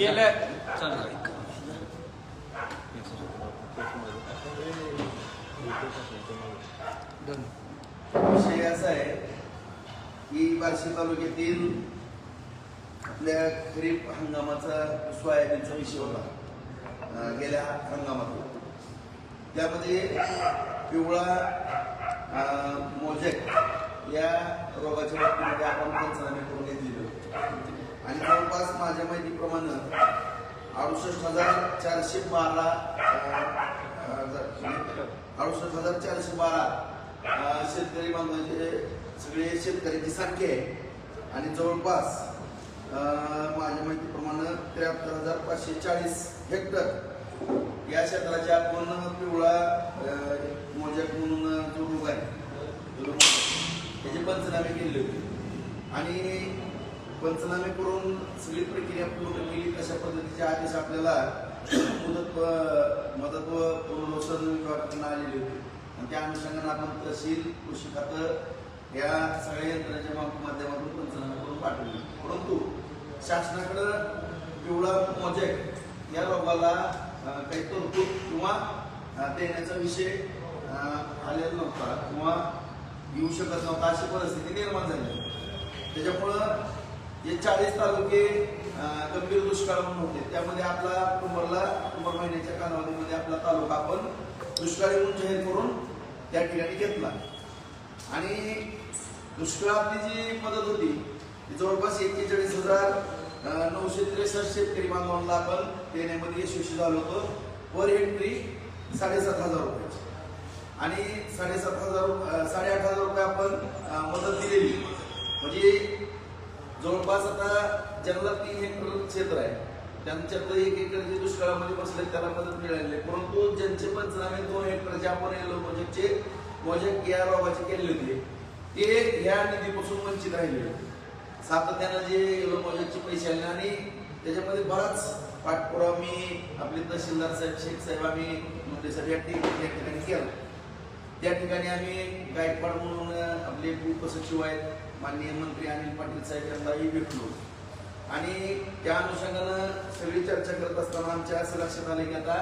केलं. विषय असा आहे की बार्शी तालुक्यातील आपल्या खरीप हंगामाचा सोयाबीनचा विषय होता. गेल्या हंगामात त्यामध्ये पिवळा मोजेक या रोगाच्या बाबतीमध्ये आपण पंचनामे करून घेतलेले होते आणि जवळपास माझ्या माहितीप्रमाणे अडुसष्ट हजार चारशे बारा अडुसष्ट हजार चारशे बारा शेतकरी बांधवांचे सगळे शेतकऱ्यांची संख्या आहे. आणि जवळपास माझ्या माहितीप्रमाणे त्र्याहत्तर हजार पाचशे चाळीस हेक्टर या क्षेत्राचे आपण पिवळा मोजक म्हणून जो रोग आहे त्याचे पंचनामे केले होते. आणि पंचनामे करून सगळी प्रक्रिया पूर्ण केली तशा पद्धतीचे आदेश आपल्याला मुदत मदत व पुनर्वसन विभागाकडून आलेले होते. आणि त्या अनुषंगाने आपण तहसील कृषी खातं या सगळ्या यंत्रणाच्या माध्यमातून पंचनामे करून पाठवले. परंतु शासनाकडं पिवळा मोजेक या रोगाला काही तरतूद किंवा देण्याचा विषय आलेला नव्हता किंवा येऊ शकत नव्हता अशी परिस्थिती निर्माण झाली. त्याच्यामुळं जे चाळीस तालुके गंभीर दुष्काळ म्हणून होते. त्यामध्ये आपला ऑक्टोबरला ऑक्टोबर महिन्याच्या कालावधीमध्ये आपला तालुका आपण दुष्काळी म्हणून जाहीर करून त्या ठिकाणी घेतला. आणि दुष्काळातली जी मदत होती ती जवळपास एक्केचाळीस हजार नऊशे त्रेसष्ट शेतकरी बांधवांना आपण देण्यामध्ये यशस्वी झालो होतो. पर हेक्टरी साडेसात हजार रुपयाची. आणि साडेसात हजार साडेआठ हजार रुपये आपण मदत दिलेली. म्हणजे जवळपास आता ज्यांना तीन हेक्टर क्षेत्र आहे. त्यांच्यात एक एकर जे दुष्काळामध्ये बसले त्याला मदत मिळालेली आहे. परंतु ज्यांचे पंचनामे दोन हेक्टरचे आपण येलो प्रोजेक्टचे म्हणजे प्रोजेक्ट या रोगाचे केले होते ते ह्या निधीपासून वंचित राहिले होते. सातत्यानं जे येलो प्रोजेक्टचे पैसे आले आणि त्याच्यामध्ये बराच पाठपुरावा मी आपले तहसीलदार साहेब शेख साहेब आम्ही नोंदणीसाठी या ठिकाणी या ठिकाणी केला. त्या ठिकाणी आम्ही गायकवाड म्हणून आपले उपसचिव आहेत माननीय मंत्री अनिल पाटील साहेब यांनाही भेटलो. आणि त्या अनुषंगानं सगळी चर्चा करत असताना आमच्या असं लक्षात आलं की आता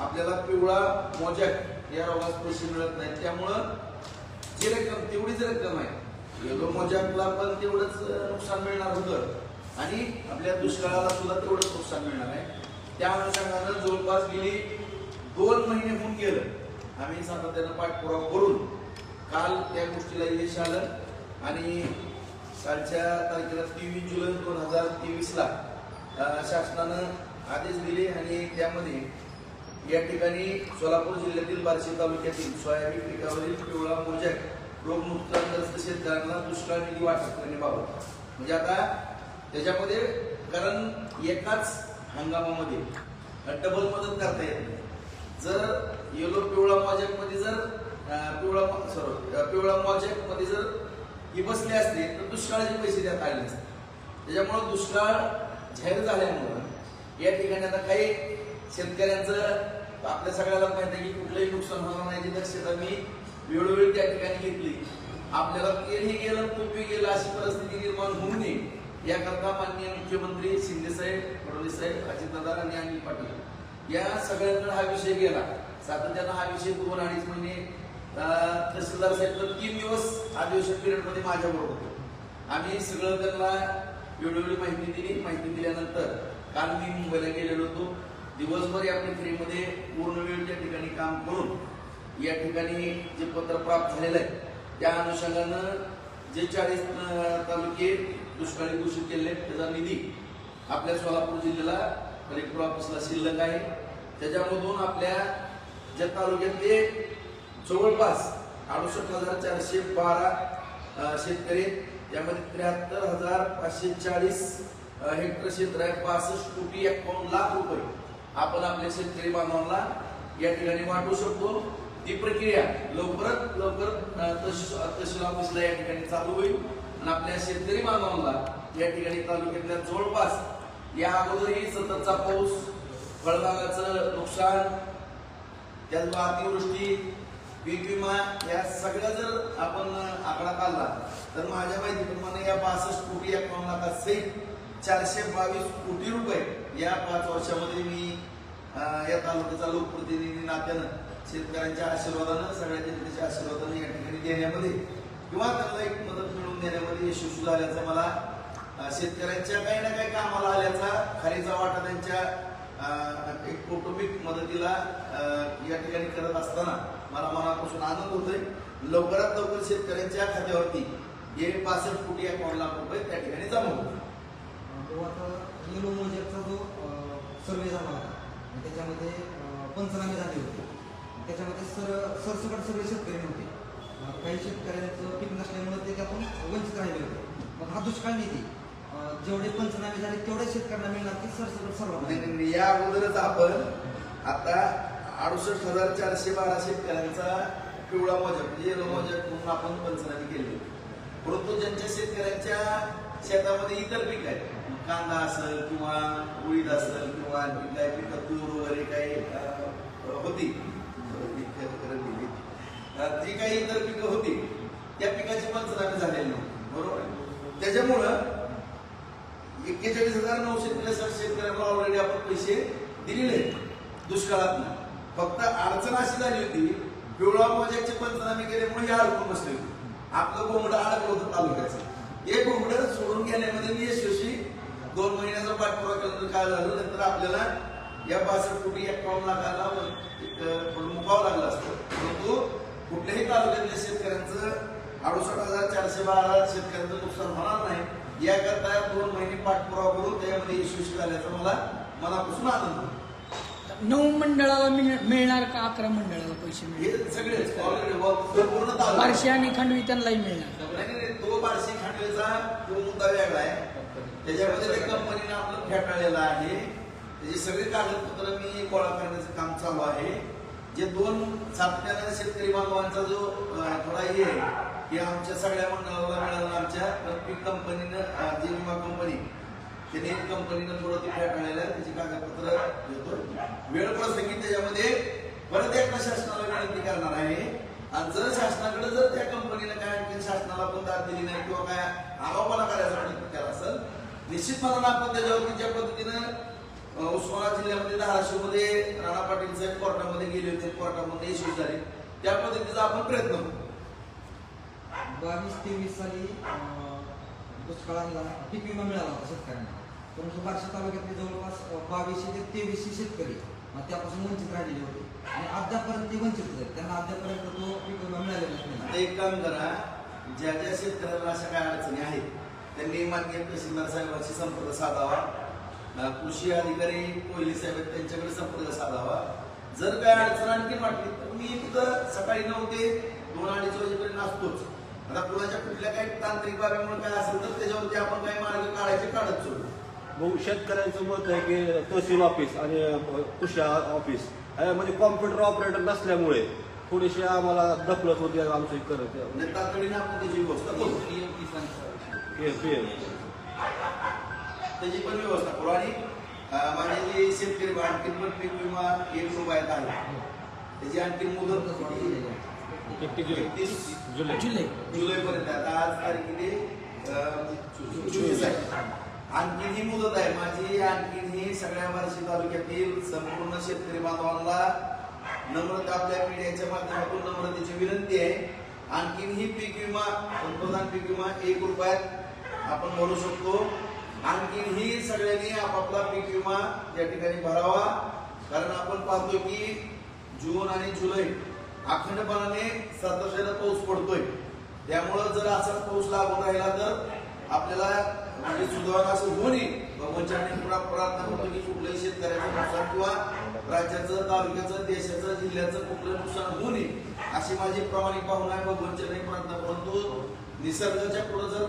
आपल्याला पिवळा मोजॅक या रोगास पैसे मिळत नाहीत. त्यामुळं जी रक्कम तेवढीच रक्कम आहे येलो मोजॅकला पण तेवढंच नुकसान मिळणार होतं. आणि आपल्या दुष्काळाला सुद्धा तेवढंच नुकसान मिळणार आहे. त्या अनुषंगानं जवळपास गेली दोन महिने होऊन गेलं. आम्ही सातत्यानं पाठपुरावा करून काल त्या गोष्टीला यश आलं. आणि कालच्या तारखेला तेवीस जुलै दोन हजार तेवीसला शासनानं आदेश दिले आणि त्यामध्ये या ठिकाणी सोलापूर जिल्ह्यातील बार्शी तालुक्यातील सोयाबीन पिकावरील पिवळा मोजॅक रोगमुक्तग्रस्त शेतकऱ्यांना दुष्काळ निधी वाटप करण्याबाबत. म्हणजे आता त्याच्यामध्ये कारण एकाच हंगामामध्ये डबल मदत करता येत नाही. जर येलो पिवळा माजॅकमध्ये जर पिवळा सॉरी पिवळा माजॅकमध्ये जर ही बसले असते तर दुष्काळाचे पैसे त्यात आले असते. त्याच्यामुळं दुष्काळ जाहीर झाल्यामुळं या ठिकाणी आता काही शेतकऱ्यांचं आपल्या सगळ्याला माहिती आहे की कुठलंही नुकसान होणार नाही दक्षता मी वेळोवेळी त्या ठिकाणी घेतली. आपल्याला तेलही गेलं तूपही गेलं अशी परिस्थिती निर्माण होऊ नये. याकरता माननीय मुख्यमंत्री शिंदे साहेब फडणवीस साहेब अजितदादा आणि अनिल पाटील. या सगळ्यांकडे हा विषय गेला. सातत्यानं हा विषय दोन अडीच महिने तहसीलदार साहेब तर तीन दिवस अधिवेशन पिरियडमध्ये माझ्या बरोबर होते. आम्ही सगळं त्यांना वेळोवेळी माहिती दिली. माहिती दिल्यानंतर काल मी मुंबईला गेलेलो होतो. दिवसभर या प्रक्रियेमध्ये पूर्ण वेळ त्या ठिकाणी काम करून या ठिकाणी जे पत्र प्राप्त झालेलं आहे त्या अनुषंगानं जे चाळीस तालुके दुष्काळी घोषित केले त्याचा निधी आपल्या सोलापूर जिल्ह्याला कलेक्टर ऑफिसला शिल्लक आहे. त्याच्यामधून आपल्या ज्या तालुक्यातले जवळपास अडुसष्ट हजार चारशे बारा शेतकरी यामध्ये त्र्याहत्तर हजार पाचशे चाळीस हेक्टर क्षेत्र आहे. पासष्ट कोटी एकावन्न लाख रुपये आपण आपल्या शेतकरी बांधवांना या ठिकाणी वाटू शकतो. ती प्रक्रिया लवकरात लवकर तहसील ऑफिसला या ठिकाणी चालू होईल. आणि आपल्या शेतकरी बांधवांना या ठिकाणी तालुक्यातल्या जवळपास या अगोदरही सततचा पाऊस फळबागाचं नुकसान त्याचबरोबर अतिवृष्टी पीक विमा या सगळ्या जर आपण आकडा काढला तर माझ्या माहितीप्रमाणे या बासष्ट कोटी एकावन्न लाखात चारशे बावीस कोटी रुपये या पाच वर्षामध्ये मी या तालुक्याचा लोकप्रतिनिधी नात्यानं शेतकऱ्यांच्या आशीर्वादानं सगळ्या जनतेच्या आशीर्वादानं या ठिकाणी देण्यामध्ये किंवा त्यांना एक मदत मिळवून देण्यामध्ये यशस्वी झाल्याचा मला शेतकऱ्यांच्या काही ना काही कामाला आल्याचा खालीचा वाटा त्यांच्या एक कौटुंबिक मदतीला या ठिकाणी करत असताना मला मनापासून आनंद होतोय. लवकरात लवकर शेतकऱ्यांच्या खात्यावरती हे पासष्ट कोटी एकावन्न लाख रुपये त्या ठिकाणी जमा होतील तो आता जो सर्वे झाला होता आणि त्याच्यामध्ये पंचनामे झाले होते. त्याच्यामध्ये सर सरसकट सगळे शेतकरी नव्हते. काही शेतकऱ्यांचं पीक नसल्यामुळे ते त्यातून वंचित राहिले होते. मग हा दुष्काळ निधी जेवढे पंचनामे झाले तेवढ्या शेतकऱ्यांना मिळणार की सरसकट सर्वांना. या अगोदरच आपण आता अडुसष्ट हजार चारशे बारा शेतकऱ्यांचा पिवळा मोजा म्हणजे येलो मोजा म्हणून आपण पंचनामे केले. परंतु ज्यांच्या शेतकऱ्यांच्या शेतामध्ये इतर पीक आहेत कांदा असेल किंवा उडीद असेल किंवा आणखी काय पिकं तूर वगैरे काही होती. जी काही इतर पिकं होती त्या पिकाची पंचनामे झालेली नव्हती बरोबर? त्याच्यामुळं एक्केचाळीस हजार नऊशे त्रेसष्ट शेतकऱ्यांना ऑलरेडी आपण पैसे दिलेले आहेत. दुष्काळात फक्त अडचण अशी झाली होती पिवळा प्रोजेक्टचे पंचनामे केल्यामुळे हे अडकून बसले होते. आपलं कोंबडं अडकलं होतं तालुक्याचं. हे कोंबडं सोडून घेण्यामध्ये मी यशस्वी दोन महिन्याचा पाठपुरा केल्यानंतर काय झालं? नंतर आपल्याला या बासष्ट कोटी एकावन्न लाखाला एक, अं, थोडं मुकावं लागलं असतं. परंतु कुठल्याही तालुक्यातल्या शेतकऱ्यांचं अडुसष्ट हजार चारशे बारा शेतकऱ्यांचं नुकसान होणार नाही. याकरता दोन महिने पाठपुरावा करून त्यामध्ये यशस्वी झाल्याचा मला मनापासून आनंद होतो. नऊ मंडळाला मिळ- मिळणार का अकरा मंडळाला पैसे मिळणार? तालुका. बारशे आणि खंडवी त्यांनाही मिळणार. तो बारशी खांडवेचा तो मुद्दा वेगळा आहे. त्याच्यामध्ये त्या कंपनीने आपलं फेटाळलेलं आहे. त्याची सगळी कागदपत्र मी गोळा करण्याचं काम चालू आहे. जे दोन सातत्यानं शेतकरी बांधवांचा जो थोडा हे की आमच्या सगळ्या मंडळाला मिळालं. आमच्या पीक कंपनीनं जी विमा कंपनी त्याने कंपनीनं थोडं ते फेटाळलेलं आहे त्याची कागदपत्र देतो. वेळ प्रसंगी त्याच्यामध्ये परत एकदा शासनाला विनंती करणार आहे. आणि जर शासनाकडे जर त्या कंपनीनं काय आणखी शासनाला पण दाद दिली नाही किंवा काय आरोपाला करायचा प्रयत्न केला असेल निश्चितपणानं आपण त्याच्यावरती ज्या पद्धतीनं उस्मानाबाद जिल्ह्यामध्ये धाराशिवमध्ये राणा पाटील साहेब कोर्टामध्ये गेले होते. कोर्टामध्ये इश्यू झाले. त्या पद्धतीचा आपण प्रयत्न करू. बावीस तेवीस साली अं, दुष्काळाला पीक विमा मिळाला होता शेतकऱ्यांना. परंतु बार्शी तालुक्यातले जवळपास बावीसशे ते तेवीसशे शेतकरी त्यापासून वंचित राहिलेले होते. आणि अद्यापर्यंत ते वंचित आहेत त्यांना अद्यापर्यंत तो पीक विमा मिळालेला नाही. एक काम करा. ज्या ज्या शेतकऱ्याला अशा काय अडचणी आहेत त्यांनी मान्य तहसीलदार साहेबांशी संपर्क साधावा. कृषी अधिकारी कोहली साहेब त्यांच्याकडे संपर्क साधावा. जर काय अडचण आणखी वाटली तर मी तिथं सकाळी नऊ ते दोन अडीच वाजेपर्यंत असतोच. आता कुणाच्या कुठल्या काही तांत्रिक बाबीमुळे काय असेल तर त्याच्यावरती आपण काही मार्ग काढायचे काढत सोडू मग शेतकऱ्यांचं मत आहे की तहसील ऑफिस आणि कृषी ऑफिस. यामध्ये कॉम्प्युटर ऑपरेटर नसल्यामुळे थोडीशी आम्हाला दखलत होती आमची करत म्हणजे तातडीने आपण त्याची व्यवस्था करू. त्याची पण व्यवस्था करू. आणि माझे जे शेतकरी आणखी पण पीक विमा एक रुपयात आहे त्याची आणखी मुदत एकतीस जुलै. जुलै. जुलै. पर्यंत आता आज तारीख किती? चोवीस आहे. आणखीन ही मुदत आहे. माझी आणखीन ही सगळ्या बार्शी तालुक्यातील संपूर्ण शेतकरी बांधवांना नम्रता आपल्या मीडियाच्या माध्यमातून नम्रतेची विनंती आहे. आणखीन ही पीक विमा पंतप्रधान पीक विमा एक रुपयात आपण भरू शकतो. आणखीन ही सगळ्यांनी आपापला पीक विमा या ठिकाणी भरावा. कारण आपण पाहतो की जून आणि जुलै अखंडपणाने सातत्यानं पाऊस पडतोय. त्यामुळं जर असाच पाऊस लागून राहिला तर आपल्याला म्हणजे सुधारणा असं होऊ नये भगवंच्या प्रार्थना करतो की कुठल्याही शेतकऱ्याचं नुकसान किंवा राज्याचं तालुक्याचं देशाचं जिल्ह्याचं कुठलं नुकसान होऊ नये अशी माझी प्रामाणिक भावना आहे भगवंच्या प्रार्थना परंतु निसर्गाच्या पुढं जर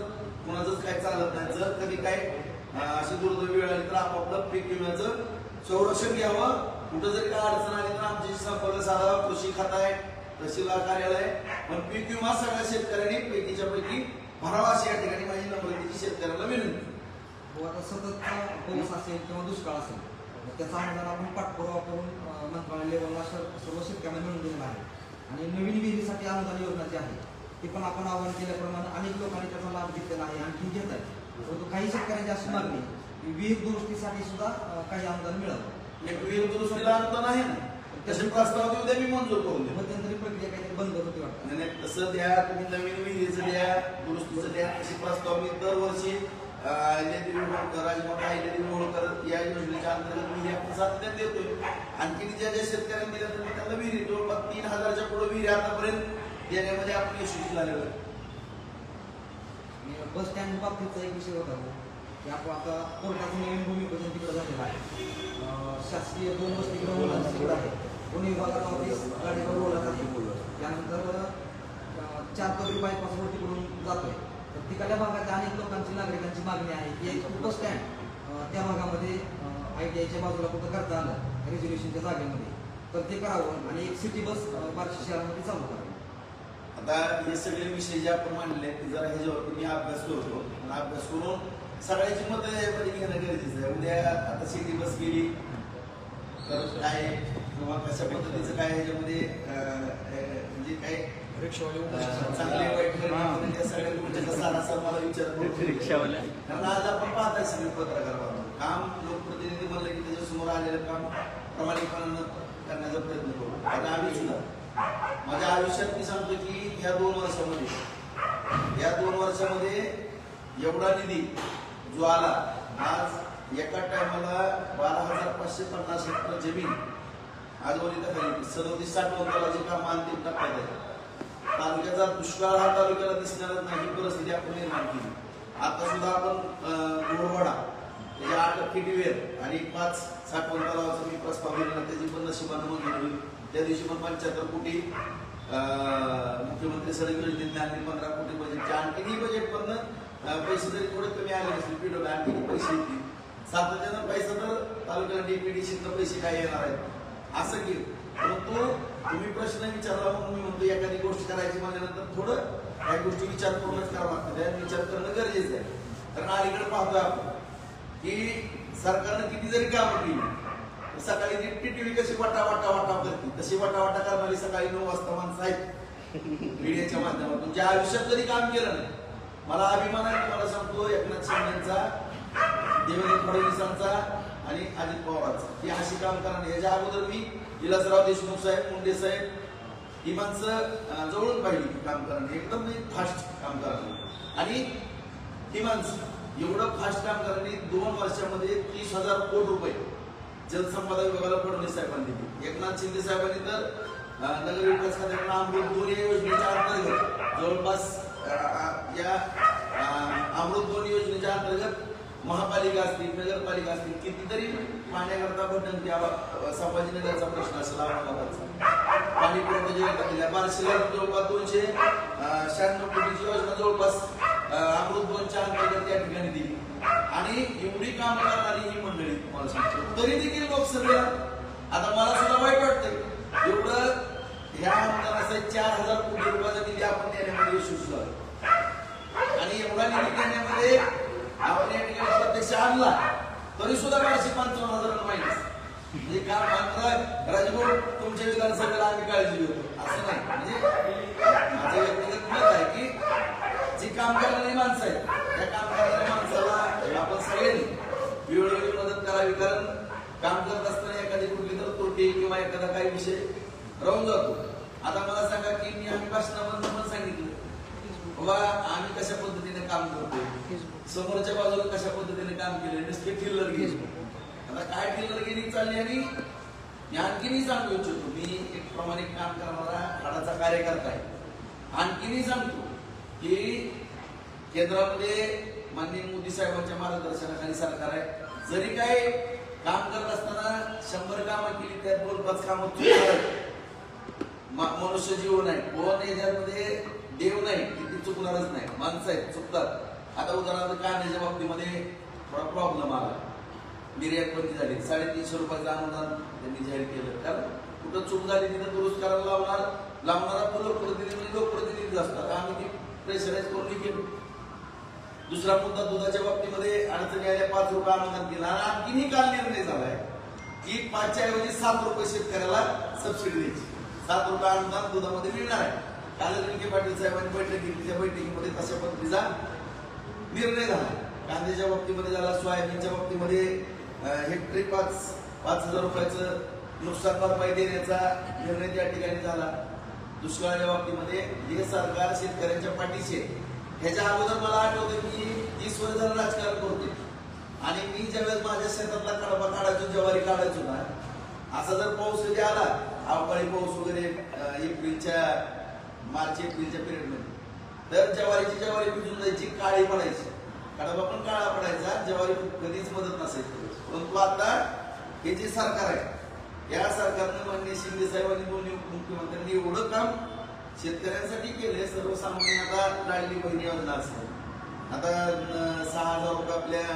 कुणाचंच काय चालत नाही जर कधी काय अशी दुर्दैवी वेळ आली तर आपापलं पीक विम्याचं संरक्षण घ्यावं. कुठं जरी काय अडचण आली तर आमची संपर्क साधावा कृषी खाता आहे तहसीलदार कार्यालय पण पीक विमा सगळ्या शेतकऱ्यांनी पैकीच्या पैकी भरावा अशी या ठिकाणी माझी नम्रतेची शेतकऱ्याला विनंती हो आता सततचा पाऊस असेल किंवा दुष्काळ असेल त्याचा अनुदान आपण पाठपुरावा करून मंत्रालय लेवलला सर्व शेतकऱ्यांना मिळून दिलेला आहे. आणि नवीन विहिरीसाठी अनुदान योजना जी आहे ती पण आपण आवाहन केल्याप्रमाणे अनेक लोकांनी त्याचा लाभ घेतलेला आहे आणखी घेत आहेत. परंतु काही शेतकऱ्यांची अशी मागणी विहीर दुरुस्तीसाठी सुद्धा काही अनुदान मिळावं. विहीर दुरुस्तीला अनुदान आहे ना. तसे प्रस्ताव देऊ द्या मी मंजूर करून देतो. प्रक्रिया काहीतरी बंद होती वाटतं. नाही, नाही, तसं द्या तुम्ही नवीन विहिरीचं द्या दुरुस्तीचं द्या तशी प्रस्ताव मी दरवर्षी राजमाता आहिलेदेवी होळकर या योजनेच्या अंतर्गत विहिरी आपण सातत्यात देतोय. आणखी ज्या ज्या शेतकऱ्यांनी दिल्या त्यांना विहिरी जवळपास तीन हजारच्या पुढे विहिरी आतापर्यंत देण्यामध्ये आपण यशस्वी झालेलो आहे. बस स्टँड बाबतीतचा एक विषय होता की आपण आता कोर्टाचं नवीन भूमिपूजन तिकडे झालेलं आहे. शासकीय दोन मुलांचं तिकडं आहे. दोन्ही विभागात ऑफिस गाडीवर बोलत आहे त्यानंतर चार पदरी बायपास वरती तिकडून जातोय. तर तिकडल्या भागातल्या अनेक लोकांची नागरिकांची मागणी आहे. की एक बस स्टँड त्या भागामध्ये आय टी आयच्या बाजूला कुठं करता आलं रेझोल्युशनच्या जागेमध्ये. तर ते करावं आणि एक सिटी बस अं, बार्शी शहरामध्ये चालू करावी. आता हे सगळे विषय जे आपण मांडले आहेत, ते जरा ह्याच्यावरती मी अभ्यास करतो आणि अभ्यास करून सगळ्याची मतं यामध्ये घेणं गरजेचं आहे. उद्या आता सिटी बस गेली तर काय? किंवा कशा पद्धतीचं काय अं, म्हणजे काय चांगले वाईट निर्णय त्या सगळ्या गोष्टीचा सारासार मला विचार करून कारण आज आपण पाहताय सगळे पत्रकार बांधव. काम लोकप्रतिनिधी म्हणलं की त्याच्यासमोर आलेलं काम प्रामाणिकपणानं करण्याचा प्रयत्न करू. आता आम्ही सुद्धा. माझ्या आयुष्यात मी सांगतो की या दोन वर्षामध्ये या दोन वर्षामध्ये एवढा निधी जो आला आज एका टायमाला बारा हजार पाचशे पन्नास हेक्टर जमीन आजवरी खाली सदोतीस साठ वंगालाचे काम अंतिम टप्प्यात आहे तालुक्याचा दुष्काळ हा तालुक्याला दिसणारच नाही ही परिस्थिती आपण निर्माण केली. आता सुद्धा आपण गोरवाडा त्याचे आठ टक्के डिवेर आणि पाच साठवण तलावाचा मी प्रस्ताव दिलेला त्याची पण नशिबानं मंजूर होईल. त्या दिवशी पण पंच्याहत्तर कोटी मुख्यमंत्री सडक योजनेतले आणखी पंधरा कोटी बजेटचे आणखीनही बजेट पण पैसे जरी थोडे कमी आले असतील पीडब्ल्यू आणखी पैसे येतील. सातत्यानं पैसा तर तालुक्याला डीपीडीसी पैसे काय येणार आहेत? असं की परंतु तुम्ही प्रश्न विचारला म्हणून मी म्हणतो एखादी गोष्ट करायची म्हणल्यानंतर थोडं काही गोष्टी विचार करूनच करावं लागतं. त्या विचार करणं गरजेचं आहे. कारण अलीकडे पाहतोय आपण की सरकारनं किती जरी कामं केली सकाळी ती टीव्ही कशी वाटा वाटा वाटा करते तशी वाटा वाटा करणारी सकाळी नऊ वाजता माणसं आहेत. मीडियाच्या माध्यमातून. ज्या आयुष्यात कधी काम केलं नाही मला अभिमान आहे तुम्हाला सांगतो एकनाथ शिंदेचा देवेंद्र फडणवीसांचा आणि अजित पवारांचं ही अशी काम करणार याच्या अगोदर मी विलासराव देशमुख साहेब मुंडे साहेब ही माणसं जवळून पाहिली काम करणं एकदम म्हणजे फास्ट काम करणार आणि ही माणसं एवढं फास्ट काम करणारी दोन वर्षामध्ये तीस हजार कोटी रुपये जलसंपदा विभागाला फडणवीस साहेबांनी दिली. एकनाथ शिंदे साहेबांनी तर नगर विकास खात्याकडून अमृत दोन या योजनेच्या अंतर्गत जवळपास या अमृत दोन योजनेच्या अंतर्गत महापालिका असतील नगरपालिका असतील कितीतरी पाण्याकरता बटन त्या संभाजीनगरचा प्रश्न असेल औरंगाबादचा पाणी पुरवठा योजना दिल्या बार्शीला जवळपास दोनशे शहाण्णव कोटीची योजना जवळपास अमृत दोनच्या अंतर्गत त्या ठिकाणी दिली. आणि एवढी काम करणारी ही मंडळी तुम्हाला सांगतो. तरी देखील लोकसभेला आता मला सुद्धा वाईट वाटतंय. एवढं ह्या आमदाराचा चार हजार कोटी रुपयाचा निधी आपण देण्यामध्ये यशस्वी आणि एवढा निधी देण्यामध्ये आपण पैसे आणला तरी सुद्धा बाराशे पंचावन्न हजार माहिती म्हणजे काम मात्र राजभाऊ तुमच्या विधानसभेला आम्ही काळजी घेतो असं नाही. म्हणजे माझं व्यक्तिगत मत आहे की जी काम करणारी माणसं आहेत त्या काम करणाऱ्या माणसाला आपण सगळ्यांनी वेळोवेळी मदत करावी कारण काम करत असताना एखादी कुठली तर त्रुटी किंवा एखादा काही विषय राहून जातो. आता मला सांगा की मी आम्ही भाषणामधून पण सांगितलं. बाबा आम्ही कशा पद्धतीने काम करतोय? समोरच्या बाजूला कशा पद्धतीने काम केले? नुसते ठिल्लर गेली आता काय ठिल्लर गेली चालली आणि मी आणखीनही सांगू इच्छितो. मी एक प्रामाणिक काम करणारा हाडाचा कार्यकर्ता आहे. आणखीनही सांगतो की केंद्रामध्ये माननीय मोदी साहेबांच्या मार्गदर्शनाखाली सरकार आहे. जरी काय काम करत असताना शंभर कामं केली त्यात दोन पाच कामं मनुष्य जीव आहे कोण याच्यामध्ये देव नाही किती चुकणारच नाही. माणसं आहेत चुकतात. आता उदाहरणार्थ कांद्याच्या बाबतीमध्ये थोडा प्रॉब्लेम आला. निर्यात बंदी झाली. साडेतीनशे रुपयाचं अनुदान त्यांनी जाहीर केलं. कारण कुठं चूक झाली तिथं दुरुस्त करायला लावणार लावणारा तो लोकप्रतिनिधी म्हणजे लोकप्रतिनिधी असतात. आम्ही ती प्रेशराईज करून केलो दुसरा मुद्दा दुधाच्या बाबतीमध्ये अडचणी आल्या पाच रुपये अनुदान केलं आणि आणखीनही काल निर्णय झालाय की पाचच्या ऐवजी सात रुपये शेतकऱ्याला सबसिडी द्यायची. सात रुपये अनुदान दुधामध्ये मिळणार आहे. काल विखे पाटील साहेबांनी बैठक घेतली. त्या बैठकीमध्ये तशा पद्धतीचा निर्णय झाला. कांद्याच्या बाबतीमध्ये झाला सोयाबीनच्या बाबतीमध्ये हेक्टरी पाच पाच हजार रुपयाचं नुकसान भरपाई देण्याचा निर्णय त्या ठिकाणी झाला. दुष्काळाच्या बाबतीमध्ये हे सरकार शेतकऱ्यांच्या पाठीशी ह्याच्या अगोदर मला आठवतं की तीस वर्ष राजकारण करते आणि मी ज्यावेळेस माझ्या शेतातला कडबा काढायचो ज्वारी काढायचो ना असा जर पाऊस कधी आला अवकाळी पाऊस वगैरे एप्रिलच्या मार्च एप्रिलच्या पिरियडमध्ये तर जवारीची जवारी भिजून जायची काळी पडायची. कारण पण काळा पडायचा जवारी कधीच मदत नसायची. परंतु आता हे जे सरकार आहे या सरकारनं माननीय शिंदे साहेबांनी दोन्ही मुख्यमंत्र्यांनी एवढं काम शेतकऱ्यांसाठी केलंय सर्वसामान्य आता लाडली बहिणी योजना असेल. आता सहा हजार रुपये आपल्या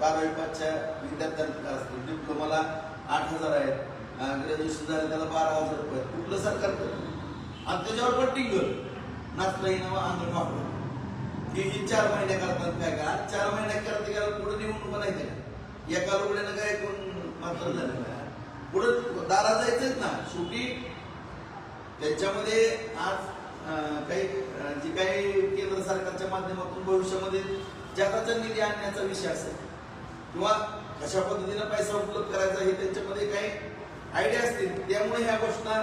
बारावी पाचच्या विद्यार्थ्यांना असतील. डिप्लोमाला आठ हजार आहेत ग्रॅज्युएशन झालं त्याला बारा हजार रुपये कुठलं सरकार आणि त्याच्यावर पण टिंगल नाचता येणं अंगण वापरून ही ही चार महिन्या करतात काय का चार महिन्या करते का पुढे निवडणूक नाही का? एका रुपयानं काय कोण मात्र झालं का? पुढे दारा जायचंच ना. शेवटी त्याच्यामध्ये आज काही जे काही केंद्र सरकारच्या माध्यमातून भविष्यामध्ये जगाचा निधी आणण्याचा विषय असेल किंवा कशा पद्धतीनं पैसा उपलब्ध करायचा हे त्यांच्यामध्ये काही आयडिया असतील. त्यामुळे ह्या घोषणा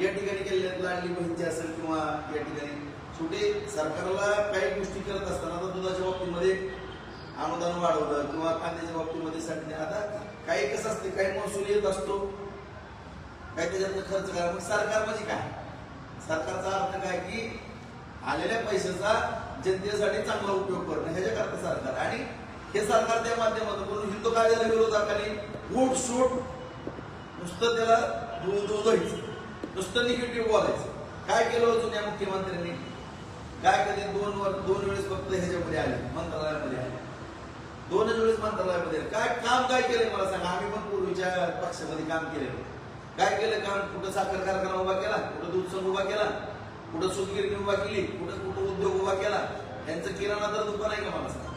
या ठिकाणी केलेल्या लाडली बहिणीची असेल किंवा या ठिकाणी. छोटे सरकारला काही गोष्टी करत असताना आता दुधाच्या बाबतीमध्ये अनुदान वाढवलं किंवा कांद्याच्या बाबतीमध्ये साठी आता काही कसं असते काही महसूल येत असतो. काय त्याच्यातनं खर्च करा. मग सरकार म्हणजे काय? सरकारचा अर्थ काय की आलेल्या पैशाचा जनतेसाठी चांगला उपयोग करणं ह्याच्याकरता सरकार. आणि हे सरकार त्या माध्यमातून हिंदू कायद्याला विरोधाखाली वोट शोट नुसतं त्याला दोघायचं नुसतं निगेटिव्ह बोलायचं. काय केलं होतं जुन्या मुख्यमंत्र्यांनी? काय कधी दोन वर दोन वेळेस फक्त ह्याच्यामध्ये आले मंत्रालयामध्ये आले. दोनच वेळेस मंत्रालयामध्ये आले. काय काम काय केलंय मला सांगा? आम्ही पण पूर्वीच्या पक्षामध्ये काम केलेलं. काय केलं? काम? कुठं साखर कारखाना उभा केला? कुठं दूध संघ उभा केला? कुठं सुतगिरणी उभा केली? कुठं कुठं उद्योग उभा केला? यांचं किराणा तर दुकान आहे का मला सांगा?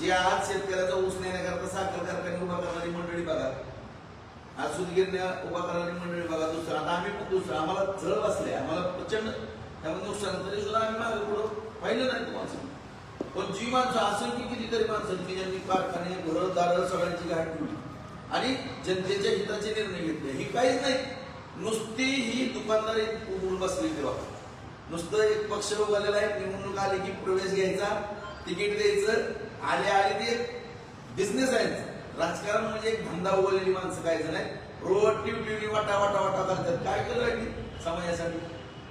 जे आज शेतकऱ्याचा ऊस नेण्याकरता साखर कारखाने उभा करणारी मंडळी बघा. आज सूतगिरण्या उभा करायला मंडळी बघा दुसरं. आता आम्ही पण दुसरं. आम्हाला जळ बसले आम्हाला प्रचंड त्यामुळे नुकसान तरी सुद्धा आम्ही मागे पुढं पाहिलं नाही तुम्हाला. पण जी माणसं असेल की कितीतरी माणसं की ज्यांनी कारखाने घरं दारं सगळ्यांची गाठ ठेवली आणि जनतेच्या हिताचे निर्णय घेतले. ही काहीच नाही. नुसती ही दुकानदारी उघडून बसली तेव्हा. नुसतं एक पक्ष उभारलेला आहे निवडणूक आली की प्रवेश घ्यायचा तिकीट द्यायचं आले आले ते बिझनेस आहे. राजकारण म्हणजे एक धंदा उघडलेली माणसं काय जण रोड रोज टिवटिवली वाटा वाटा वाटा करतात. काय केलं समाजासाठी.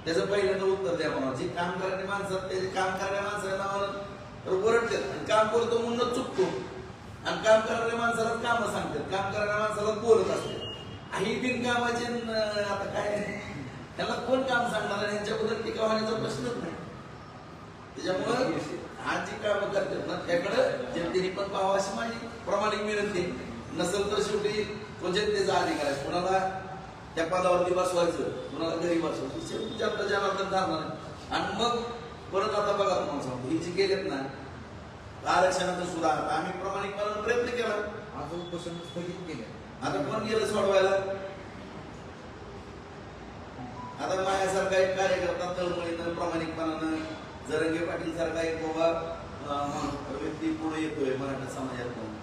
त्याचं पहिल्यांदा उत्तर द्या म्हणा जे काम करणारी माणसं त्याचे काम करणाऱ्या माणसाला नावानं तर ओरडतात आणि काम करतो म्हणून चुकतो. आणि काम करणाऱ्या माणसाला काम सांगतात. काम करणाऱ्या माणसाला बोलत असतात. ही बिनकामाचे आता काय? त्याला कोण काम सांगणार? यांच्याबद्दल टीका होण्याचा प्रश्नच नाही. त्याच्यामुळं आज जी कामं करतात ना त्याकडं जनतेने पण पाहावं अशी माझी प्रामाणिक विनंती आहे. नसेल तर शेवटी तो जनतेचा अधिकार आहे कोणाला त्या पदावरती बसवायचं कोणाला घरी बसवायचं. शेवटी जनता जनार्दन धरणार. आणि मग परत आता बघा तुम्हाला सांगतो ही जी गेलेत ना आरक्षणाचं सुद्धा आता आम्ही प्रामाणिकपणानं प्रयत्न केला. आज उपोषण स्थगित केले. आता कोण गेलं सोडवायला? आता माझ्यासारखा एक कार्यकर्ता तळमळीनं प्रामाणिकपणानं जरंगे पाटील सारखा एक बाबा व्यक्ती पुढे येतोय मराठा समाजातून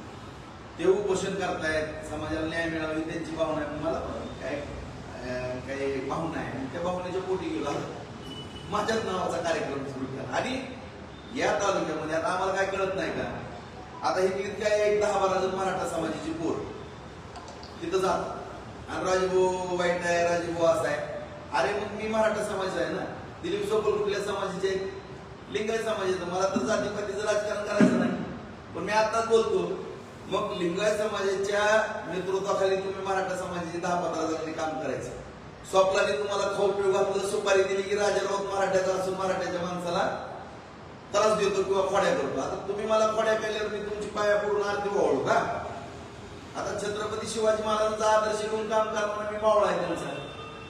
ते उपोषण करतायत समाजाला न्याय मिळावा ही त्यांची भावना आहे. मला काय काही भावना आहे. आणि त्या भावनेच्या पोटी गेला माझ्याच नावाचा कार्यक्रम सुरू केला. आणि या तालुक्यामध्ये आता आम्हाला काय कळत नाही का? आता हे किती काय एक दहा बारा जण मराठा समाजाची पोर. तिथं जात आणि राजभाऊ वाईट आहे राजभाऊ असा आहे. अरे मग मी मराठा समाज आहे ना? दिलीप सोपल कुठल्या समाजाचे आहेत? लिंगायत समाजाचं मला तर जातीपातीचं राजकारण करायचं नाही. पण मी आताच बोलतो मग लिंगायत समाजाच्या नेतृत्वाखाली तुम्ही मराठा समाजाचे दहा पंधरा जणांनी काम करायचं. स्वप्नाने तुम्हाला खाऊ पिऊ घातलं सुपारी दिली की राजारावत मराठ्याचा असून मराठ्याच्या माणसाला त्रास देतो किंवा खोड्या करतो. आता तुम्ही मला खोड्या केल्यावर मी तुमची पाया पडून आरती वावळू का? आता छत्रपती शिवाजी महाराजांचा आदर्श घेऊन काम करताना मी मावळा आहे त्यांचा.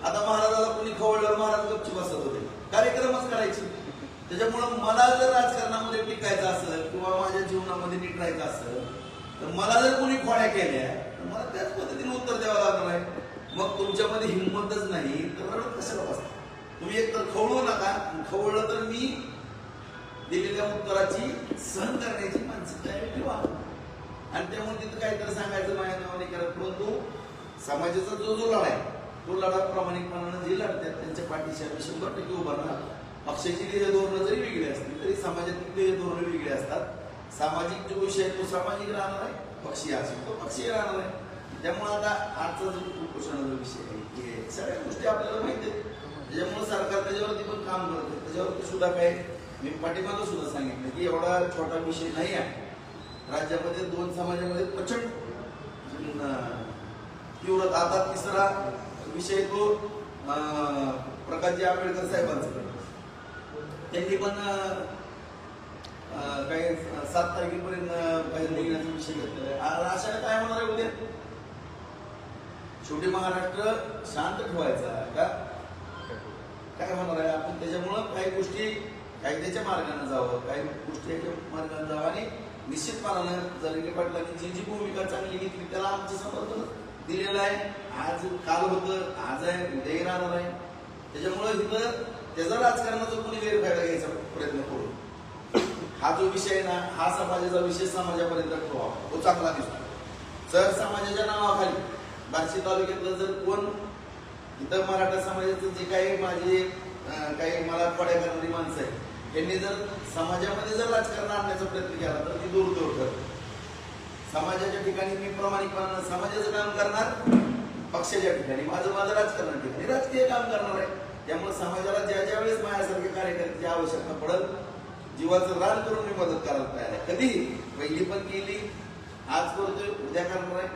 आता महाराजाला कुणी खवळल्यावर महाराज गपची बसत होते. कार्यक्रमच करायचे. त्याच्यामुळं मला जर राजकारणामध्ये टिकायचं असेल किंवा माझ्या जीवनामध्ये नीट राहायचं असेल तर मला जर कोणी खोड्या केल्या तर मला त्याच पद्धतीने उत्तर द्यावं लागणार आहे. मग तुमच्यामध्ये हिंमतच नाही तर रडत कशाला बसता? तुम्ही एक तर खवळू नका खवळलं तर मी दिलेल्या उत्तराची सहन करण्याची मानसिकता ठेवा. आणि त्यामुळे तिथं काहीतरी सांगायचं माझ्या नावाने करत परंतु समाजाचा जो जो लढा आहे तो लढा प्रामाणिकपणानं जे लढतात त्यांच्या पाठीशी आम्ही शंभर टक्के उभारणार पक्षाची ध्येय धोरणं जरी वेगळी असली तरी समाजातील ध्येय धोरणं वेगळी असतात सामाजिक जो विषय आहे तो सामाजिक राहणार आहे. पक्षी असेल तो पक्षी राहणार आहे. त्यामुळे आता आजचा जो कुपोषणाचा विषय आहे हे सगळ्या गोष्टी आपल्याला माहिती आहेत. त्याच्यामुळे सरकार त्याच्यावरती पण काम करते त्याच्यावरती सुद्धा काय मी पाठीमागं सुद्धा सांगितलं की एवढा छोटा विषय नाही आहे. राज्यामध्ये दोन समाजामध्ये प्रचंड अं, तीव्र आता तिसरा विषय तो प्रकाशजी आंबेडकर साहेबांचा. त्यांनी पण काही सात तारखेपर्यंत बाहेर निघण्याचा विषय घेतलेला आहे. अशा काय होणार आहे उद्या? शेवटी महाराष्ट्र शांत ठेवायचा का? काय होणार आहे? आपण त्याच्यामुळं काही गोष्टी काही त्याच्या मार्गाने जावं काही गोष्टी याच्या मार्गाने जावं आणि निश्चितपणानं जरंगे पाटलांनी जी जी भूमिका चांगली घेतली त्याला आमचं समर्थन दिलेलं आहे. आज काल होतं आज आहे उद्याही राहणार आहे. त्याच्यामुळं इथं त्याचा राजकारणाचा कोणी गैरफायदा घ्यायचा प्रयत्न करू हा जो विषय आहे ना हा समाजाचा विषय समाजापर्यंत ठेवा तो चांगला दिसतो. सर समाजाच्या नावाखाली बार्शी तालुक्यातलं जर कोण इतर मराठा समाजाचं जे काही माझे काही मला पड्या करणारी माणसं आहेत त्यांनी जर समाजामध्ये जर राजकारण आणण्याचा प्रयत्न केला तर ती दूर दूर ठरत समाजाच्या ठिकाणी मी प्रामाणिकपणा समाजाचं काम करणार पक्षाच्या ठिकाणी. माझं माझं राजकारण ठिकाणी राजकीय काम करणार आहे. त्यामुळे समाजाला ज्या ज्या वेळेस माझ्यासारखे कार्यकर्त्याची आवश्यकता पडत जीवाचं रान करून मी मदत करायला तयार आहे. कधी? पहिली पण केली आज करतोय उद्या करणार आहे.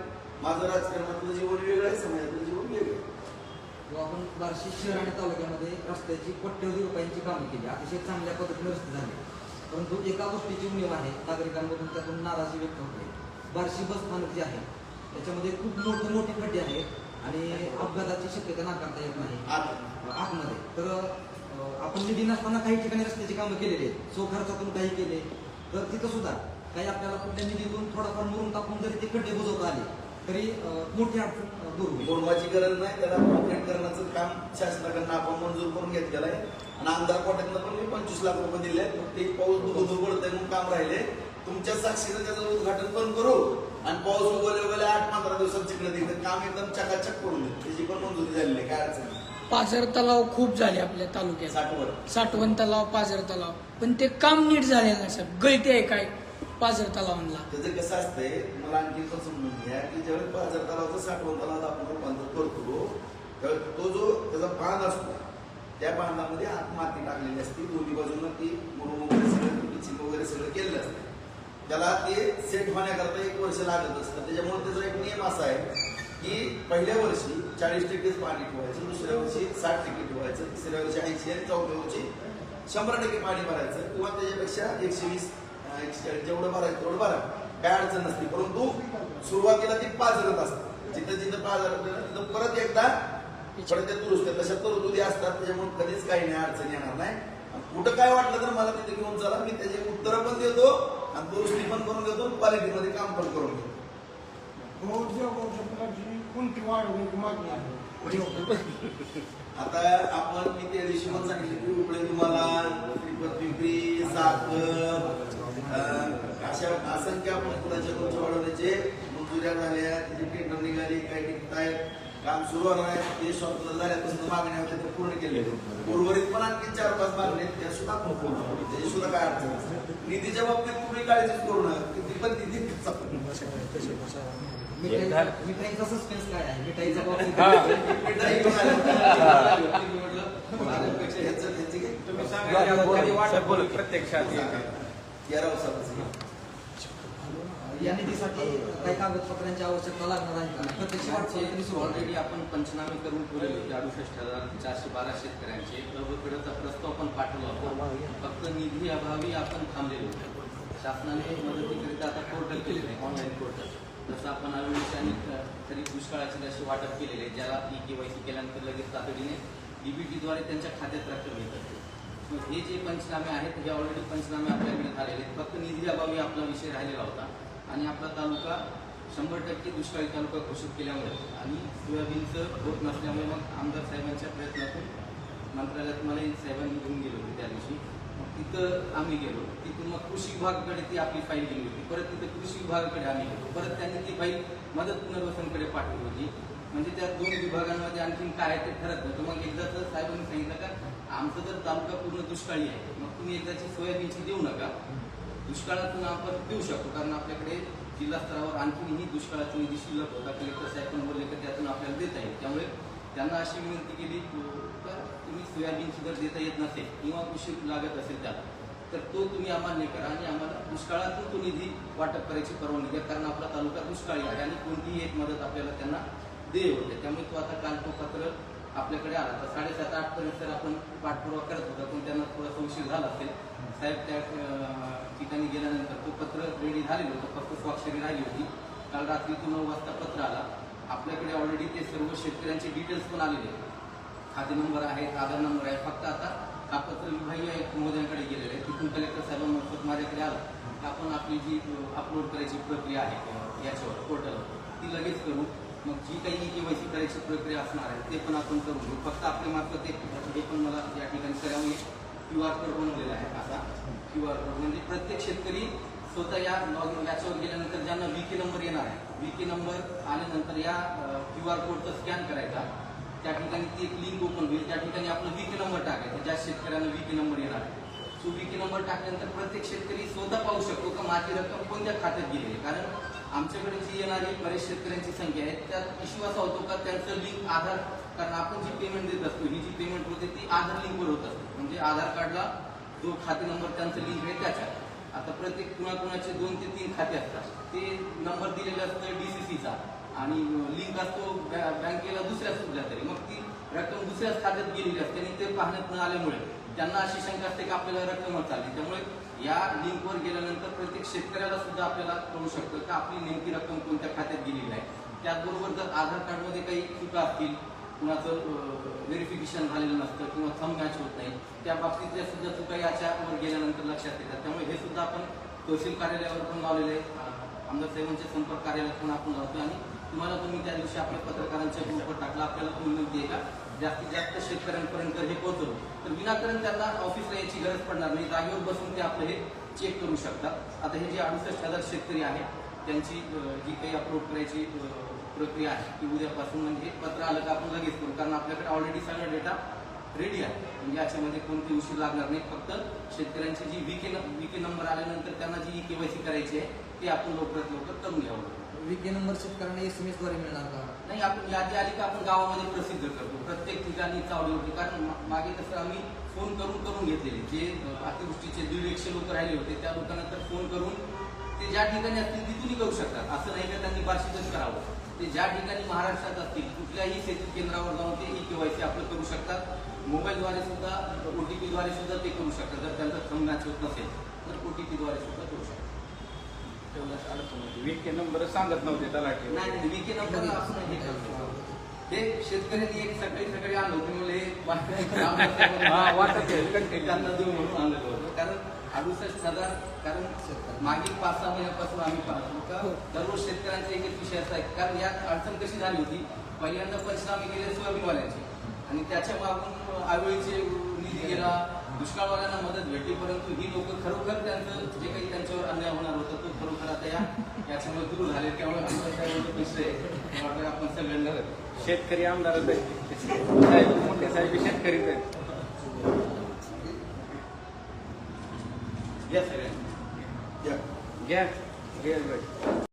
माझं राजकारणातलं जीवन वेगळं आहे समाजातलं जीवन वेगळं आहे. आपण बार्शी शहर आणि तालुक्यामध्ये रस्त्याची कोट्यवधी रुपयांची कामं केली. अतिशय चांगल्या पद्धतीने रस्ते झाले. परंतु एका गोष्टीची उणीव आहे नागरिकांमधून त्यातून नाराजी व्यक्त होते बार्शी बस स्थानक जे आहे त्याच्यामध्ये खूप मोठे मोठे खड्डे आहेत आणि अपघाताची शक्यता नाकारता येत नाही. आतमध्ये. तर आपण निधी नसताना काही ठिकाणी रस्त्याची कामं केलेली आहेत सो खर्चातून काही केले तर तिथं सुद्धा काही आपल्याला कुठल्या निधीतून थोडाफार मुरून टाकून जरी ते खड्डे बुजवता आले तरी मोठी अडचण दूर होईल. बोलवाची गरज नाही त्याला कॉन्क्रीट करण्याचं काम शासनाकडनं आपण मंजूर करून घेतलेलं आहे. आणि आमदार कोट्यातनं पण मी पंचवीस लाख रुपये दिले ते पाऊस दुबदूर पडतंय म्हणून काम राहिले. तुमच्या साक्षीनं त्याचं उद्घाटन पण करू. आणि पाऊस उगवले उगवले आठ पंधरा दिवसात चिकलं तिकडे काम एकदम चकाचक करून दे त्याची पण मंजुरी झालेली आहे काय अडचण नाही. पाझर तलाव खूप झाले आपल्या तालुक्यात. साठवण. तलाव पाझर तलाव. पण ते काम नीट झालेलं नाही सर गळती आहे काय? पाझर तलावांना. त्याचं कसं असतंय मला आणखी पण समजून घ्या की ज्यावेळेस बाजार तलावाचं साठवण तलावात आपण रूपांतर करतो त्यावेळेस तो जो त्याचा बांध असतो त्या बांधामध्ये आत माती टाकलेली असते. दोन्ही बाजूला ती मुरुम वगैरे सगळं पिचिंग वगैरे सगळं केलेलं असतं. त्याला ते सेट होण्याकरता एक वर्ष लागत असतं. त्याच्यामुळे त्याचा एक नियम असा आहे की पहिल्या वर्षी चाळीस टक्केच पाणी ठेवायचं दुसऱ्या वर्षी साठ टक्के ठेवायचं तिसऱ्या वर्षी ऐंशी आणि चौथ्या वर्षी शंभर टक्के पाणी भरायचं किंवा त्याच्यापेक्षा एकशे वीस एकशे चाळीस जेवढं भरायचं तेवढं भरा. काय अडचण नसते. परंतु सुरुवातीला ती पाजरत असते. जिथं जिथं पाजरत तिथं परत एकदा परत ते दुरुस्त तशा तरतुदी असतात त्याच्यामुळे कधीच काही नाही अडचण येणार नाही. आणि कुठं काय वाटलं तर मला तिथे घेऊन चला. मी त्याची उत्तरं पण देतो आणि दुरुस्ती पण करून घेतो क्वालिटीमध्ये काम पण करून देतो कोणती वाढवण्याची मागणी आहे आता आपण मी त्या दिवशी पण सांगितलं की उपळे तुम्हाला त्रिपत पिंपरी साखर अशा असंख्य आपण फुलाच्या तुमच्या वाढवण्याचे मंजुऱ्या झाल्या त्याची टेंडर निघाली काही टिकत आहेत काम सुरू होणार आहे. ते स्वतंत्र झाल्यापासून मागण्या होत्या त्या पूर्ण केले. उर्वरित पण आणखी चार पाच मागण्या आहेत त्या सुद्धा आपण पूर्ण करू. त्याची सुद्धा काय अडचण निधीच्या बाबतीत तुम्ही काळजीच करू नका. किती पण निधी मिठाईचा सस्पेन्स काय आहे? मिठाईचा प्रत्यक्षात काही कागदपत्रांची आवश्यकता लागणार आहे का? प्रत्यक्ष वाटचाल ऑलरेडी आपण पंचनामे करून ठेवलेले होते अडुसष्ट हजार चारशे बारा शेतकऱ्यांचे. प्रभूकडेचा प्रस्ताव पण पाठवला होता. फक्त निधी अभावी आपण थांबलेलो होतो. शासनाने मदतीकरिता आता पोर्टल केलेलं आहे ऑनलाईन पोर्टल जसं आपण आरोग्य आणि तरी दुष्काळाचे असे वाटप केलेले आहे, ज्याला ई के वाय सी केल्यानंतर लगेच तातडीने डीबीटीद्वारे त्यांच्या खात्यात रक्कम येतात मग हे जे पंचनामे आहेत हे ऑलरेडी पंचनामे आपल्याकडे झालेले आहेत. फक्त निधी अभावी आपला विषय राहिलेला होता. आणि आपला तालुका शंभर टक्के दुष्काळी तालुका घोषित केल्यामुळे आणि सोयाबीनचं होत नसल्यामुळे मग आमदार साहेबांच्या प्रयत्नातून मंत्रालयात मला साहेबांनी घेऊन गेले होते त्या दिवशी. तिथं आम्ही गेलो. तिथून मग कृषी विभागाकडे ती आपली फाईल गेली होती. परत तिथं कृषी विभागाकडे आम्ही गेलो. परत त्यांनी ती फाईल मदत पुनर्वसनकडे पाठवली होती. म्हणजे त्या दोन विभागांमध्ये आणखीन काय आहे ते ठरत नव्हतं. मग एकदा तर साहेबांनी सांगितलं का आमचं तर तालुका पूर्ण दुष्काळी आहे. मग तुम्ही एकदाची सोयाबीनची देऊ नका. दुष्काळातून आपण देऊ शकतो. कारण आपल्याकडे जिल्हा स्तरावर आणखीनही दुष्काळाचा निधी शिल्लक होता कलेक्टर साहेब पण बोलले की त्यातून आपल्याला देता येईल. त्यामुळे त्यांना अशी विनंती केली की तुम्ही सोयाबीनची जर देता येत नसेल किंवा कृषी लागत असेल त्याला तर तो तुम्ही अमान्य करा आणि आम्हाला दुष्काळातून तो निधी वाटप करायची परवानगी द्या. कारण आपला तालुका दुष्काळी आहे आणि कोणतीही एक मदत आपल्याला त्यांना देय होते. त्यामुळे तो आता काल तो पत्र आपल्याकडे आला. तर साडेसात आठ पर्यंत तर आपण पाठपुरावा करत होता पण त्यांना थोडासा उशीर झाला असेल. साहेब त्या ठिकाणी गेल्यानंतर तो पत्र रेडी झालेलं होतं. फक्त स्वाक्षरी राहिली होती. काल रात्री तो नऊ वाजता पत्र आला. आपल्याकडे ऑलरेडी ते सर्व शेतकऱ्यांचे डिटेल्स पण आलेले आहेत. खाते नंबर आहे आधार नंबर आहे. फक्त आता हा पत्र विभागीय आयुक्त महोदयांकडे गेलेले आहे तिथून कलेक्टर साहेबांमार्फत माझ्याकडे आलं. की आपण आपली जी अपलोड करायची प्रक्रिया आहे याच्यावर पोर्टलवर ती लगेच करू. मग जी काही केवायसी करायची प्रक्रिया असणार आहे ते पण आपण करू घेऊ. फक्त आपल्या मार्फत हे पण मला या ठिकाणी करावं म्हणजे क्यू आर कोड बनवलेला आहे असा क्यू आर कोड. म्हणजे प्रत्येक शेतकरी स्वतः या लॉग याच्यावर गेल्यानंतर ज्यांना वी के नंबर येणार आहे वी के नंबर आल्यानंतर या क्यू आर कोडचा स्कॅन करायचा. त्या ठिकाणी ती एक लिंक ओपन होईल. त्या ठिकाणी आपलं वी नंबर टाकायचा. ज्या शेतकऱ्यांना वी नंबर येणार. आहे सो वी नंबर टाकल्यानंतर प्रत्येक शेतकरी स्वतः पाहू शकतो का माझी रक्कम कोणत्या खात्यात गेली आहे? कारण आमच्याकडे जी येणारी बरेच शेतकऱ्यांची संख्या आहे त्यात इश्यू असा होतो का त्यांचं लिंक आधार कारण आपण जी पेमेंट देत असतो ही जी पेमेंट होते ती आधार लिंकवर होत असते. म्हणजे आधार कार्डला जो खाते नंबर त्यांचं लिंक आहे त्याच्यात आता प्रत्येक कुणाकुणाचे दोन ते तीन खाते असतात. ते नंबर दिलेले असतं डीसीसीचा आणि लिंक असतो बँकेला दुसऱ्याच कुठल्या तरी. मग ती रक्कम दुसऱ्याच खात्यात गेलेली असते आणि ते पाहण्यात न आल्यामुळे त्यांना अशी शंका असते की आपल्याला रक्कम चालली. त्यामुळे या लिंकवर गेल्यानंतर प्रत्येक शेतकऱ्याला सुद्धा आपल्याला कळू शकतं की आपली नेमकी रक्कम कोणत्या खात्यात गेलेली आहे. त्याचबरोबर जर आधार कार्डमध्ये काही चुका असतील कुणाचं व्हेरिफिकेशन झालेलं नसतं किंवा थम मॅच होत नाही त्या बाबतीतल्या सुद्धा चुका याच्यावर गेल्यानंतर लक्षात येतात. त्यामुळे हे सुद्धा आपण तहसील कार्यालयावर पण लावलेले आहे. आमदार साहेबांच्या संपर्क कार्यालयात पण आपण लावतो आणि तुम्हाला तुम्ही त्या दिवशी आपल्या पत्रकारांच्या ग्रुपवर टाकला आपल्याला पण विनंती आहे का? जास्तीत जास्त शेतकऱ्यांपर्यंत हे पोहोचवलं. तर विनाकारण त्यांना ऑफिसला यायची गरज पडणार नाही. जागेवर बसून ते आपलं हे चेक करू शकतात. आता हे जे अडुसष्ट हजार शेतकरी आहेत त्यांची जी काही अपलोड करायची प्रक्रिया आहे ती उद्यापासून म्हणजे पत्र आलं का आपण लगेच करू. कारण आपल्याकडे ऑलरेडी सगळा डेटा रेडी आहे. म्हणजे याच्यामध्ये कोणती उशीर लागणार नाही. फक्त शेतकऱ्यांची जी वीके वीके नंबर आल्यानंतर त्यांना जी केवायसी करायची आहे ती आपण लवकरात लवकर करून घ्यावं. विके नंबर शेतकऱ्यांना एस एम एसद्वारे मिळणार का? नाही आपण यादी आली का आपण गावामध्ये प्रसिद्ध करतो. प्रत्येक ठिकाणी चावली होती. कारण मागे कसं आम्ही फोन करून करून घेतलेले. जे अतिवृष्टीचे दीड एकशे लोक राहिले होते त्या लोकांना तर फोन करून ते ज्या ठिकाणी असतील तिथूनही करू शकतात. असं नाही का त्यांनी बार्शीतच करावं. ते ज्या ठिकाणी महाराष्ट्रात असतील कुठल्याही सेतू केंद्रावर जाऊन ते ई केवायसी आपलं करू शकतात. मोबाईलद्वारे सुद्धा ओ टी पीद्वारे सुद्धा ते करू शकतात. जर त्यांचा थंब मॅच होत नसेल तर ओ टी पीद्वारे सुद्धा करू शकतात. तेवढंच अडचण होती. वीके नंबर सांगत नव्हते तलाठी. नाही वीके नंबर आपण हे करतो हे शेतकऱ्यांनी एक सकाळी सकाळी आणलं होतं म्हणलं हे हा, वाटत. त्यांना देऊ म्हणून आणलं होतं. कारण अडुसष्ट हजार कारण मागील पाच सहा महिन्यापासून आम्ही पाहतो का दररोज शेतकऱ्यांचा एक विषय असा आहे. कारण यात अडचण कशी झाली होती पहिल्यांदा पंचनामे गेले सोयाबीनवाल्यांचे. आणि त्याच्या मागून आवेळीचे निधी गेला दुष्काळवाल्यांना मदत भेटली परंतु ही लोक खरोखर त्यांचं जे काही त्यांच्यावर अन्याय होणार होतं तो खरोखर आता या याच्यामुळे दूर झाले त्यामुळे मला आपण सगळ्यांना शेतकरी आमदारच आहे मोठे साहेब शेतकरीच आहेत या सगळ्यांना या. घ्या. घ्या.